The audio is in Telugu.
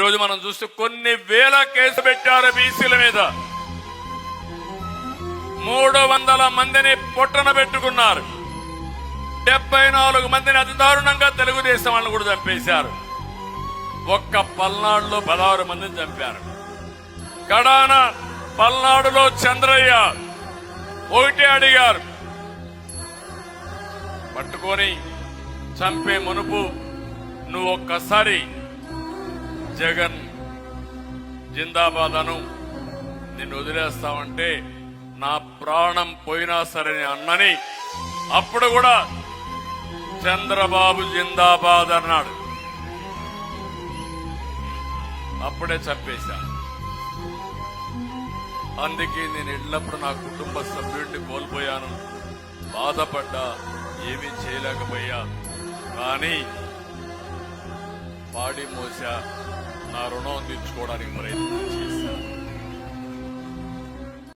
ఈరోజు మనం చూస్తే కొన్ని వేల కేసు పెట్టారు బీసీల మీద. మూడు వందల మందిని పొట్టన పెట్టుకున్నారు. డెబ్బై నాలుగు మందిని అతి దారుణంగా తెలుగుదేశం వాళ్ళని కూడా చంపేశారు. ఒక్క పల్నాడులో పదహారు మందిని చంపారు. కడాన పల్నాడులో చంద్రయ్య ఒకటే అడిగారు. పట్టుకొని చంపే మునుపు నువ్వు ఒక్కసారి జగన్ జిందాబాద్ అను నిన్ను వదిలేస్తామంటే నా ప్రాణం పోయినా సరే అన్నని అప్పుడు కూడా చంద్రబాబు జిందాబాద్ అన్నాడు. అప్పుడే చంపేశా. అందుకే నేను వెళ్ళినప్పుడు నా కుటుంబ సభ్యుడిని కోల్పోయాను. బాధపడ్డా ఏమీ చేయలేకపోయా. కానీ పాడి మోసా నా రుణం తీర్చుకోవడానికి ప్రయత్నం